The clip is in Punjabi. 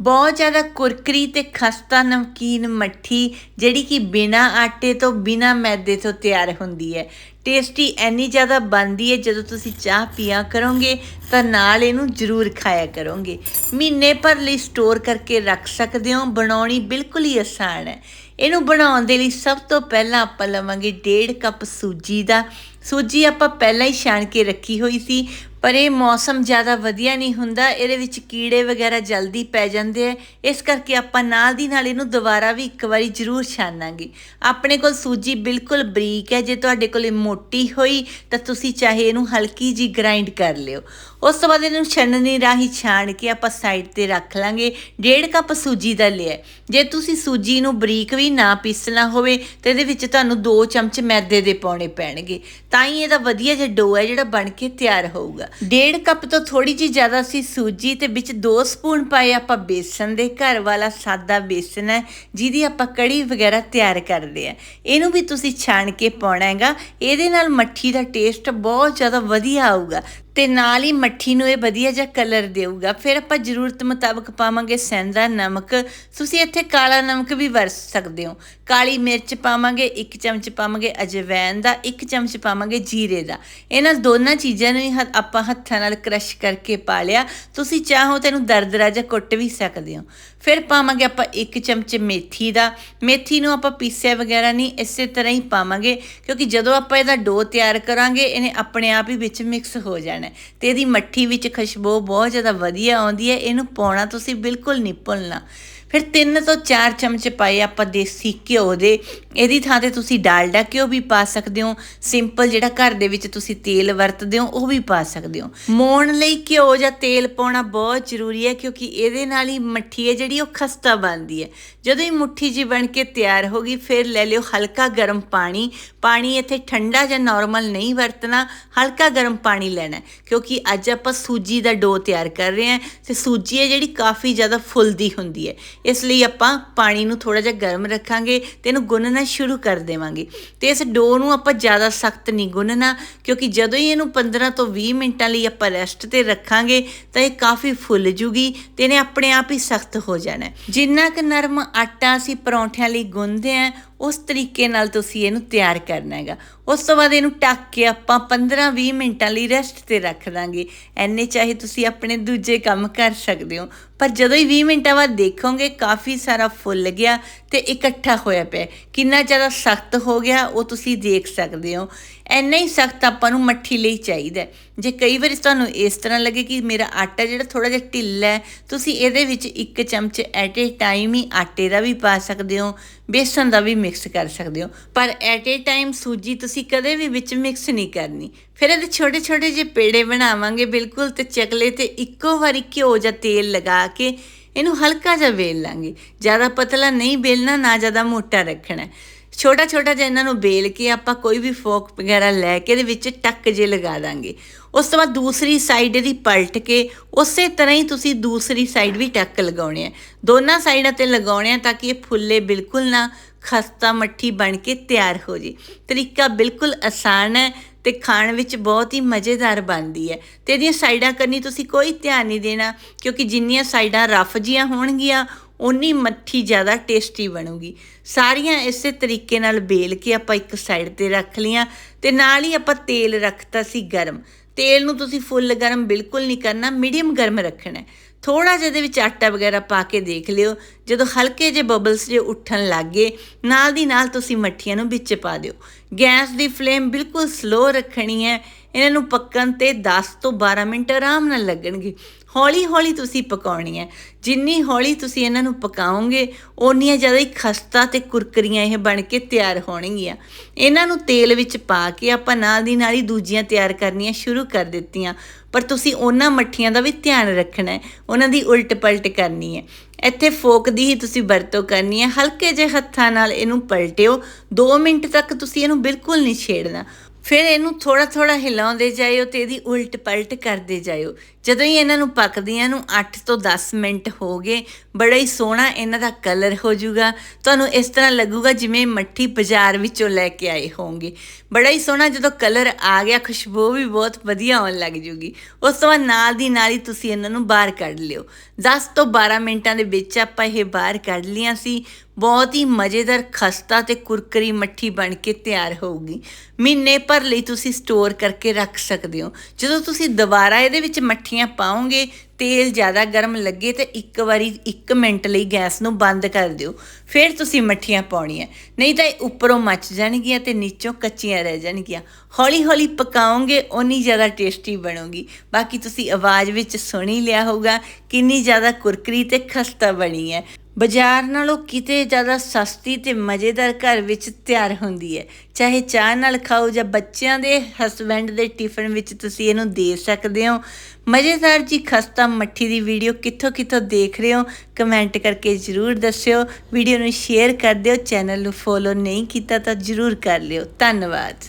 ਬਹੁਤ ਜ਼ਿਆਦਾ ਕੁਰਕਰੀ ਤੇ ਖਸਤਾ ਨਮਕੀਨ ਮੱਠੀ, ਜਿਹੜੀ ਕਿ ਬਿਨਾ ਆਟੇ ਤੋਂ, ਬਿਨਾ ਮੈਦੇ ਤੋਂ ਤਿਆਰ ਹੁੰਦੀ ਹੈ। ਟੇਸਟੀ ਐਨੀ ਜ਼ਿਆਦਾ ਬਣਦੀ ਹੈ, ਜਦੋਂ ਤੁਸੀਂ ਚਾਹ ਪੀਆ ਕਰੋਗੇ, ਤਾਂ ਨਾਲ ਇਹਨੂੰ ਜ਼ਰੂਰ ਖਾਇਆ ਕਰੋਗੇ। ਮਹੀਨੇ ਭਰ ਲਈ ਸਟੋਰ ਕਰਕੇ ਰੱਖ ਸਕਦੇ ਹੋ, ਬਣਾਉਣੀ ਬਿਲਕੁਲ ਹੀ ਆਸਾਨ ਹੈ। ਇਹਨੂੰ ਬਣਾਉਣ ਦੇ ਲਈ ਸਭ ਤੋਂ ਪਹਿਲਾਂ ਆਪਾਂ ਲਵਾਂਗੇ 1.5 ਕੱਪ ਸੂਜੀ ਦਾ ਸੂਜੀ ਆਪਾਂ ਪਹਿਲਾਂ ਹੀ ਛਾਣ ਕੇ ਰੱਖੀ ਹੋਈ ਸੀ, ਪਰ ਇਹ ਮੌਸਮ ਜ਼ਿਆਦਾ ਵਧੀਆ ਨਹੀਂ ਹੁੰਦਾ, ਇਹਦੇ ਵਿੱਚ ਕੀੜੇ ਵਗੈਰਾ ਜਲਦੀ ਪੈ ਜਾਂਦੇ ਆ, ਇਸ ਕਰਕੇ ਆਪਾਂ ਨਾਲ ਦੀ ਨਾਲ ਇਹਨੂੰ ਦੁਬਾਰਾ ਵੀ ਇੱਕ ਵਾਰੀ ਜ਼ਰੂਰ ਛਾਨਾਂਗੇ ਆਪਣੇ ਕੋਲ ਸੂਜੀ ਬਿਲਕੁਲ ਬਰੀਕ ਹੈ, ਜੇ ਤੁਹਾਡੇ ਕੋਲ ਇਹ ਮੋਟੀ ਹੋਈ, ਤਾਂ ਤੁਸੀਂ ਚਾਹੇ ਇਹਨੂੰ ਹਲਕੀ ਜੀ ਗ੍ਰਾਈਂਡ ਕਰ ਲਿਓ। ਉਸ ਤੋਂ ਬਾਅਦ ਇਹਨੂੰ ਛੰਨਣੀ ਰਾਹੀਂ ਛਾਣ ਕੇ ਆਪਾਂ ਸਾਈਡ ਤੇ ਰੱਖ ਲਾਂਗੇ, ਡੇਢ ਕੱਪ ਸੂਜੀ ਦਾ ਲਿਆ। ਜੇ ਤੁਸੀਂ ਸੂਜੀ ਨੂੰ ਬਰੀਕ ਵੀ ਨਾ ਪੀਸਣਾ ਹੋਵੇ, ਤੇ ਇਹਦੇ ਵਿੱਚ ਤੁਹਾਨੂੰ 2 ਚਮਚ ਮੈਦੇ ਦੇ ਪਾਉਣੇ ਪੈਣਗੇ। ਤਾਂ ਹੀ ਇਹਦਾ ਵਧੀਆ ਜਿਹਾ ਡੋ ਹੈ ਜਿਹੜਾ ਬਣ ਕੇ ਤਿਆਰ ਹੋਊਗਾ। ਡੇਢ ਕੱਪ ਤੋਂ ਥੋੜੀ ਜੀ ਜ਼ਿਆਦਾ ਸੀ ਸੂਜੀ ਤੇ ਵਿੱਚ 2 ਸਪੂਨ ਪਾਏ ਆਪਾਂ ਬੇਸਨ ਦੇ। ਘਰ ਵਾਲਾ ਸਾਦਾ ਬੇਸਨ ਹੈ, ਜਿਹਦੀ ਆਪਾਂ ਕੜੀ ਵਗੈਰਾ ਤਿਆਰ ਕਰਦੇ ਆ ਇਹਨੂੰ ਵੀ ਤੁਸੀਂ ਛਾਣ ਕੇ ਪਾਉਣਾ ਹੈਗਾ। ਇਹਦੇ ਨਾਲ ਮੱਠੀ ਦਾ ਟੇਸਟ ਬਹੁਤ ਜ਼ਿਆਦਾ ਵਧੀਆ ਆਊਗਾ। ਤੇ ਨਾਲ ਹੀ ਮੱਠੀ ਨੂੰ ਇਹ ਵਧੀਆ ਜਿਹਾ ਕਲਰ ਦੇਊਗਾ। ਫਿਰ ਆਪਾਂ ਜ਼ਰੂਰਤ ਮੁਤਾਬਕ ਪਾਵਾਂਗੇ ਸੈਂਦਾ ਨਮਕ। ਤੁਸੀਂ ਇੱਥੇ ਕਾਲਾ ਨਮਕ ਵੀ ਵਰਤ ਸਕਦੇ ਹੋ। ਕਾਲੀ ਮਿਰਚ ਪਾਵਾਂਗੇ 1 ਚਮਚ ਪਾਵਾਂਗੇ ਅਜਵੈਨ ਦਾ 1 ਚਮਚ ਪਾਵਾਂਗੇ ਜੀਰੇ ਦਾ। ਇਹਨਾਂ ਦੋਨਾਂ ਚੀਜ਼ਾਂ ਨੂੰ ਹੀ ਹੱਥ- ਆਪਾਂ ਹੱਥਾਂ ਨਾਲ ਕ੍ਰਸ਼ ਕਰਕੇ ਪਾ ਲਿਆ। ਤੁਸੀਂ ਚਾਹੋ ਤਾਂ ਇਹਨੂੰ ਦਰਦਰਾ ਜਿਹਾ ਕੁੱਟ ਵੀ ਸਕਦੇ ਹੋ। ਫਿਰ ਪਾਵਾਂਗੇ ਆਪਾਂ 1 ਚਮਚ ਮੇਥੀ ਦਾ। ਮੇਥੀ ਨੂੰ ਆਪਾਂ ਪੀਸਿਆ ਵਗੈਰਾ ਨਹੀਂ, ਇਸੇ ਤਰ੍ਹਾਂ ਹੀ ਪਾਵਾਂਗੇ। ਕਿਉਂਕਿ ਜਦੋਂ ਆਪਾਂ ਇਹਦਾ ਡੋ ਤਿਆਰ ਕਰਾਂਗੇ, ਇਹਨੇ ਆਪਣੇ ਆਪ ਹੀ ਵਿੱਚ ਮਿਕਸ ਹੋ ਜਾਣਾ। ਹੈ ਤੇ ਇਹਦੀ ਮੱਠੀ ਵਿੱਚ ਖੁਸ਼ਬੂ ਬਹੁਤ ਜ਼ਿਆਦਾ ਵਧੀਆ ਆਉਂਦੀ ਹੈ। ਇਹਨੂੰ ਪਾਉਣਾ ਤੁਸੀਂ ਬਿਲਕੁਲ ਨਹੀਂ ਭੁੱਲਣਾ ਫਿਰ 3 ਤੋਂ 4 ਚਮਚ ਪਾਏ ਆਪਾਂ ਦੇਸੀ ਘਿਓ ਦੇ। ਇਹਦੀ ਥਾਂ ਤੇ ਤੁਸੀਂ ਡਾਲਡਾ ਘਿਓ ਵੀ ਪਾ ਸਕਦੇ ਹੋ। ਸਿੰਪਲ ਜਿਹੜਾ ਘਰ ਦੇ ਵਿੱਚ ਤੁਸੀਂ ਤੇਲ ਵਰਤਦੇ ਹੋ, ਉਹ ਵੀ ਪਾ ਸਕਦੇ ਹੋ। ਮੋਣ ਲਈ ਘਿਓ ਜਾਂ ਤੇਲ ਪਾਉਣਾ ਬਹੁਤ ਜ਼ਰੂਰੀ ਹੈ, ਕਿਉਂਕਿ ਇਹਦੇ ਨਾਲ ਹੀ ਮੱਠੀ ਹੈ ਜਿਹੜੀ, ਉਹ ਖਸਤਾ ਬਣਦੀ ਹੈ। ਜਦੋਂ ਇਹ ਮੁੱਠੀ ਜੀ ਬਣ ਕੇ ਤਿਆਰ ਹੋ ਗਈ, ਫਿਰ ਲੈ ਲਿਓ ਹਲਕਾ ਗਰਮ ਪਾਣੀ। ਪਾਣੀ ਇੱਥੇ ਠੰਡਾ ਜਾਂ ਨਾਰਮਲ ਨਹੀਂ ਵਰਤਣਾ, ਹਲਕਾ ਗਰਮ ਪਾਣੀ ਲੈਣਾ ਕਿਉਂਕਿ ਅੱਜ ਆਪਾਂ ਸੂਜੀ ਦਾ ਡੋ ਤਿਆਰ ਕਰ ਰਹੇ ਹਾਂ ਤੇ ਸੂਜੀ ਹੈ ਜਿਹੜੀ ਕਾਫੀ ਜ਼ਿਆਦਾ ਫੁੱਲਦੀ ਹੁੰਦੀ ਹੈ। ਇਸ ਲਈ ਆਪਾਂ ਪਾਣੀ ਨੂੰ ਥੋੜਾ ਜਿਹਾ ਗਰਮ ਰੱਖਾਂਗੇ ਤੇ ਇਹਨੂੰ ਗੁੰਨਣਾ ਸ਼ੁਰੂ ਕਰ ਦੇਵਾਂਗੇ। ਤੇ ਇਸ ਡੋ ਨੂੰ ਆਪਾਂ ਜ਼ਿਆਦਾ ਸਖਤ ਨਹੀਂ ਗੁੰਨਣਾ, ਕਿਉਂਕਿ ਜਦੋਂ ਹੀ ਇਹਨੂੰ 15 ਤੋਂ 20 ਮਿੰਟਾਂ ਲਈ ਆਪਾਂ ਰੈਸਟ ਤੇ ਰੱਖਾਂਗੇ, ਤਾਂ ਇਹ ਕਾਫੀ ਫੁੱਲ ਜੂਗੀ ਤੇ ਇਹਨੇ ਆਪਣੇ ਆਪ ਹੀ ਸਖਤ ਹੋ ਜਾਣਾ। ਜਿੰਨਾ ਕੁ ਨਰਮ ਆਟਾ ਅਸੀਂ ਪਰੌਂਠਿਆਂ ਲਈ ਗੁੰਨਦੇ ਆਂ ਉਸ ਤਰੀਕੇ ਨਾਲ ਤੁਸੀਂ ਇਹਨੂੰ ਤਿਆਰ ਕਰਨਾ ਹੈਗਾ। ਉਸ ਤੋਂ ਬਾਅਦ ਇਹਨੂੰ ਢੱਕ ਕੇ ਆਪਾਂ 15-20 ਮਿੰਟਾਂ ਲਈ ਰੈਸਟ ਤੇ ਰੱਖ ਦਾਂਗੇ। ਐਨੇ ਚਾਹੇ ਤੁਸੀਂ ਆਪਣੇ ਦੂਜੇ ਕੰਮ ਕਰ ਸਕਦੇ ਹੋ, ਪਰ ਜਦੋਂ ਹੀ 20 ਮਿੰਟਾਂ ਬਾਅਦ ਦੇਖੋਗੇ ਕਾਫੀ ਸਾਰਾ ਫੁੱਲ ਗਿਆ ਤੇ ਇਕੱਠਾ ਹੋਇਆ ਪਿਆ। ਕਿੰਨਾ ਜ਼ਿਆਦਾ ਸਖਤ ਹੋ ਗਿਆ ਉਹ ਤੁਸੀਂ ਦੇਖ ਸਕਦੇ ਹੋ। ਐਨਾ ਹੀ ਸਖਤ ਆਪਾਂ ਨੂੰ ਮੱਠੀ ਲਈ ਚਾਹੀਦਾ ਜੇ ਕਈ ਵਾਰੀ ਤੁਹਾਨੂੰ ਇਸ ਤਰ੍ਹਾਂ ਲੱਗੇ ਕਿ ਮੇਰਾ ਆਟਾ ਜਿਹੜਾ ਥੋੜਾ ਜਿਹਾ ਢਿੱਲਾ ਹੈ, ਤੁਸੀਂ ਇਹਦੇ ਵਿੱਚ ਇੱਕ ਚਮਚ ਐਟ ਏ ਟਾਈਮ ਹੀ ਆਟੇ ਦਾ ਵੀ ਪਾ ਸਕਦੇ ਹੋ ਬੇਸਨ ਦਾ ਵੀ ਮਿਕਸ ਕਰ ਸਕਦੇ ਹੋ। ਪਰ ਐਟ ਏ ਟਾਈਮ ਸੂਜੀ ਤੁਸੀਂ ਕਦੇ ਵੀ ਵਿੱਚ ਮਿਕਸ ਨਹੀਂ ਕਰਨੀ। ਫਿਰ ਇਹਦੇ ਛੋਟੇ ਛੋਟੇ ਜਿਹੇ ਪੇੜੇ ਬਣਾਵਾਂਗੇ, ਬਿਲਕੁਲ ਤੇ ਚਕਲੇ ਤੇ ਇੱਕੋ ਵਾਰੀ ਘਿਓ ਜਾਂ ਤੇਲ ਲਗਾ ਕੇ ਇਹਨੂੰ ਹਲਕਾ ਜਿਹਾ ਵੇਲ ਲਾਂਗੇ। ਜ਼ਿਆਦਾ ਪਤਲਾ ਨਹੀਂ ਵੇਲਣਾ, ਨਾ ਜ਼ਿਆਦਾ ਮੋਟਾ ਰੱਖਣਾ। ਛੋਟਾ ਛੋਟਾ ਜਿਹਾ ਇਹਨਾਂ ਨੂੰ ਬੇਲ ਕੇ ਆਪਾਂ ਕੋਈ ਵੀ ਫੋਕ ਵਗੈਰਾ ਲੈ ਕੇ ਇਹਦੇ ਵਿੱਚ ਟੱਕ ਜੇ ਲਗਾ ਦਾਂਗੇ। ਉਸ ਤੋਂ ਬਾਅਦ ਦੂਸਰੀ ਸਾਈਡ ਇਹਦੀ ਪਲਟ ਕੇ ਉਸੇ ਤਰ੍ਹਾਂ ਹੀ ਤੁਸੀਂ ਦੂਸਰੀ ਸਾਈਡ ਵੀ ਟੱਕ ਲਗਾਉਣੇ ਆ। ਦੋਨਾਂ ਸਾਈਡਾਂ ਤੇ ਲਗਾਉਣੇ ਆ ਤਾਂ ਕਿ ਇਹ ਫੁੱਲੇ ਬਿਲਕੁਲ ਨਾ ਖਸਤਾ ਮੱਠੀ ਬਣ ਕੇ ਤਿਆਰ ਹੋ ਜੇ। ਤਰੀਕਾ ਬਿਲਕੁਲ ਆਸਾਨ ਹੈ ਤੇ ਖਾਣ ਵਿੱਚ ਬਹੁਤ ਹੀ ਮਜ਼ੇਦਾਰ ਬਣਦੀ ਹੈ। ਤੇ ਇਹਦੀਆਂ ਸਾਈਡਾਂ ਕਰਨੀ ਤੁਸੀਂ ਕੋਈ ਧਿਆਨ ਨਹੀਂ ਦੇਣਾ ਕਿਉਂਕਿ ਜਿੰਨੀਆਂ ਸਾਈਡਾਂ ਰਫ ਜੀਆਂ ਹੋਣਗੀਆਂ ਉਨੀ ਮੱਠੀ ਜ਼ਿਆਦਾ ਟੇਸਟੀ ਬਣੂਗੀ। ਸਾਰੀਆਂ ਇਸੇ ਤਰੀਕੇ ਨਾਲ ਬੇਲ ਕੇ ਆਪਾਂ ਇੱਕ ਸਾਈਡ ਤੇ ਰੱਖ ਲੀਆਂ ਤੇ ਨਾਲ ਹੀ ਆਪਾਂ ਤੇਲ ਰੱਖਤਾ ਸੀ ਗਰਮ। ਤੇਲ ਨੂੰ ਤੁਸੀਂ ਫੁੱਲ ਗਰਮ ਬਿਲਕੁਲ ਨਹੀਂ ਕਰਨਾ ਮੀਡੀਅਮ ਗਰਮ ਰੱਖਣਾ। ਹੈ। ਥੋੜਾ ਜਿਹਾ ਇਹਦੇ ਵਿੱਚ ਆਟਾ ਵਗੈਰਾ ਪਾ ਕੇ ਦੇਖ ਲਿਓ। ਜਦੋਂ ਹਲਕੇ ਜਿਹੇ ਬਬਲਸ ਜੇ ਉੱਠਣ ਲੱਗੇ ਨਾਲ ਦੀ ਨਾਲ ਤੁਸੀਂ ਮੱਠੀਆਂ ਨੂੰ ਵਿੱਚ ਪਾ ਦਿਓ। ਗੈਸ ਦੀ ਫਲੇਮ ਬਿਲਕੁਲ ਸਲੋ ਰੱਖਣੀ ਹੈ। ਇਹਨਾਂ ਨੂੰ ਪੱਕਣ ਤੇ 10 ਤੋਂ 12 ਮਿੰਟ ਆਰਾਮ ਨਾਲ ਲੱਗਣਗੇ। ਹੌਲੀ ਹੌਲੀ ਤੁਸੀਂ ਪਕਾਉਣੀ ਹੈ। ਜਿੰਨੀ ਹੌਲੀ ਤੁਸੀਂ ਇਹਨਾਂ ਨੂੰ ਪਕਾਓਗੇ, ਓਨੀਆਂ ਜ਼ਿਆਦਾ ਹੀ ਖਸਤਾ ਤੇ ਕੁਰਕਰੀਆਂ ਇਹ ਬਣ ਕੇ ਤਿਆਰ ਹੋਣਗੀਆਂ। ਇਹਨਾਂ ਨੂੰ ਤੇਲ ਵਿੱਚ ਪਾ ਕੇ ਆਪਾਂ ਨਾਲ ਦੀ ਨਾਲ ਹੀ ਦੂਜੀਆਂ ਤਿਆਰ ਕਰਨੀਆਂ ਸ਼ੁਰੂ ਕਰ ਦਿੱਤੀਆਂ। ਪਰ ਤੁਸੀਂ ਉਹਨਾਂ ਮੱਠੀਆਂ ਦਾ ਵੀ ਧਿਆਨ ਰੱਖਣਾ ਹੈ। ਉਹਨਾਂ ਦੀ ਉਲਟ ਪਲਟ ਕਰਨੀ ਹੈ। ਇੱਥੇ ਫੋਕ ਦੀ ਹੀ ਤੁਸੀਂ ਵਰਤੋਂ ਕਰਨੀ ਹੈ। ਹਲਕੇ ਜਿਹੇ ਹੱਥਾਂ ਨਾਲ ਇਹਨੂੰ ਪਲਟਿਓ। 2 ਮਿੰਟ ਤੱਕ ਤੁਸੀਂ ਇਹਨੂੰ ਬਿਲਕੁਲ ਨਹੀਂ ਛੇੜਨਾ। ਫਿਰ ਇਹਨੂੰ ਥੋੜਾ ਥੋੜਾ ਹਿਲਾਉਂਦੇ ਜਾਇਓ ਤੇ ਇਹਦੀ ਉਲਟ ਪਲਟ ਕਰਦੇ ਜਾਇਓ। ਜਦੋਂ ਹੀ ਇਹਨਾਂ ਨੂੰ ਪੱਕਦੀਆਂ ਨੂੰ 8 ਤੋਂ 10 ਮਿੰਟ ਹੋ ਗਏ ਬੜਾ ਹੀ ਸੋਹਣਾ ਇਹਨਾਂ ਦਾ ਕਲਰ ਹੋ ਜਾਊਗਾ। ਤੁਹਾਨੂੰ ਇਸ ਤਰ੍ਹਾਂ ਲੱਗੂਗਾ ਜਿਵੇਂ ਮੱਠੀ ਬਾਜ਼ਾਰ ਵਿੱਚੋਂ ਲੈ ਕੇ ਆਏ ਹੋਵੋਗੇ ਬੜਾ ਹੀ ਸੋਹਣਾ ਜਦੋਂ ਕਲਰ ਆ ਗਿਆ, ਖੁਸ਼ਬੂ ਵੀ ਬਹੁਤ ਵਧੀਆ ਆਉਣ ਲੱਗ ਜੂਗੀ। ਉਸ ਤੋਂ ਬਾਅਦ ਨਾਲ ਦੀ ਨਾਲ ਹੀ ਤੁਸੀਂ ਇਹਨਾਂ ਨੂੰ ਬਾਹਰ ਕੱਢ ਲਿਓ। 10 ਤੋਂ 12 ਮਿੰਟਾਂ ਦੇ ਵਿੱਚ ਆਪਾਂ ਇਹ ਬਾਹਰ ਕੱਢ ਲੀਆਂ ਸੀ। ਬਹੁਤ ਹੀ ਮਜ਼ੇਦਾਰ ਖਸਤਾ ਤੇ ਕੁਰਕਰੀ ਮੱਠੀ ਬਣ ਕੇ ਤਿਆਰ ਹੋਊਗੀ। ਮਹੀਨੇ ਭਰ ਲਈ ਤੁਸੀਂ ਸਟੋਰ ਕਰਕੇ ਰੱਖ ਸਕਦੇ ਹੋ। ਜਦੋਂ ਤੁਸੀਂ ਦੁਬਾਰਾ ਇਹਦੇ ਵਿੱਚ ਮੱਠੀਆਂ ਪਾਓਗੇ ਤੇਲ ਜ਼ਿਆਦਾ ਗਰਮ ਲੱਗੇ ਤੇ ਇੱਕ ਵਾਰੀ 1 ਮਿੰਟ ਲਈ ਗੈਸ ਨੂੰ ਬੰਦ ਕਰ ਦਿਓ। ਫਿਰ ਤੁਸੀਂ ਮੱਠੀਆਂ ਪਾਉਣੀਆਂ। ਨਹੀਂ ਤਾਂ ਇਹ ਉੱਪਰੋਂ ਮੱਚ ਜਾਣਗੀਆਂ ਤੇ ਨੀਚੋਂ ਕੱਚੀਆਂ ਰਹਿ ਜਾਣਗੀਆਂ। ਹੌਲੀ ਹੌਲੀ ਪਕਾਓਗੇ, ਓਨੀ ਜ਼ਿਆਦਾ ਟੇਸਟੀ ਬਣੂਗੀ। ਬਾਕੀ ਤੁਸੀਂ ਆਵਾਜ਼ ਵਿੱਚ ਸੁਣ ਹੀ ਲਿਆ ਹੋਊਗਾ ਕਿੰਨੀ ਜ਼ਿਆਦਾ ਕੁਰਕਰੀ ਤੇ ਖਸਤਾ ਬਣੀ ਹੈ। ਬਾਜ਼ਾਰ ਨਾਲੋਂ ਕਿਤੇ ਜ਼ਿਆਦਾ ਸਸਤੀ ਤੇ ਮਜ਼ੇਦਾਰ ਘਰ ਵਿੱਚ ਤਿਆਰ ਹੁੰਦੀ ਹੈ। ਚਾਹੇ ਚਾਹ ਨਾਲ ਖਾਓ ਜਾਂ ਬੱਚਿਆਂ ਦੇ ਹਸਬੈਂਡ ਦੇ ਟਿਫਨ ਵਿੱਚ ਤੁਸੀਂ ਇਹਨੂੰ ਦੇ ਸਕਦੇ ਹੋ। ਮਜ਼ੇਦਾਰ ਜੀ ਖਸਤਾ ਮੱਠੀ ਦੀ ਵੀਡੀਓ ਕਿੱਥੋਂ ਕਿੱਥੋਂ ਦੇਖ ਰਹੇ ਹੋ ਕਮੈਂਟ ਕਰਕੇ ਜਰੂਰ ਦੱਸਿਓ। ਵੀਡੀਓ ਨੂੰ ਸ਼ੇਅਰ ਕਰ ਦਿਓ ਚੈਨਲ ਨੂੰ ਫੋਲੋ ਨਹੀਂ ਕੀਤਾ ਤਾਂ ਜਰੂਰ ਕਰ ਲਿਓ। ਧੰਨਵਾਦ।